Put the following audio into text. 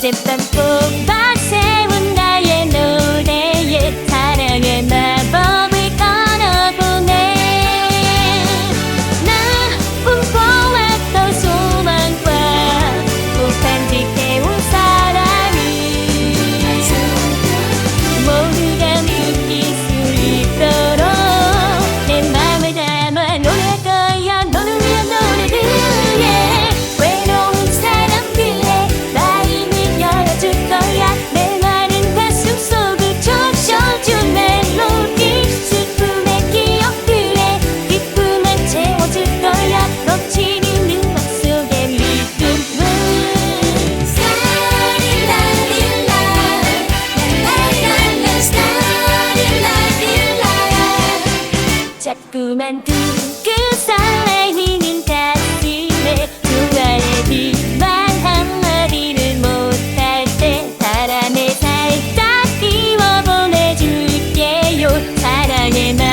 어젯밤 꼭 봐. 자꾸만 그 설레이는 가슴에 좋아해 비만 한마디를 못할 때 바람에 살짝 띄워 보내줄게요. 사랑의 말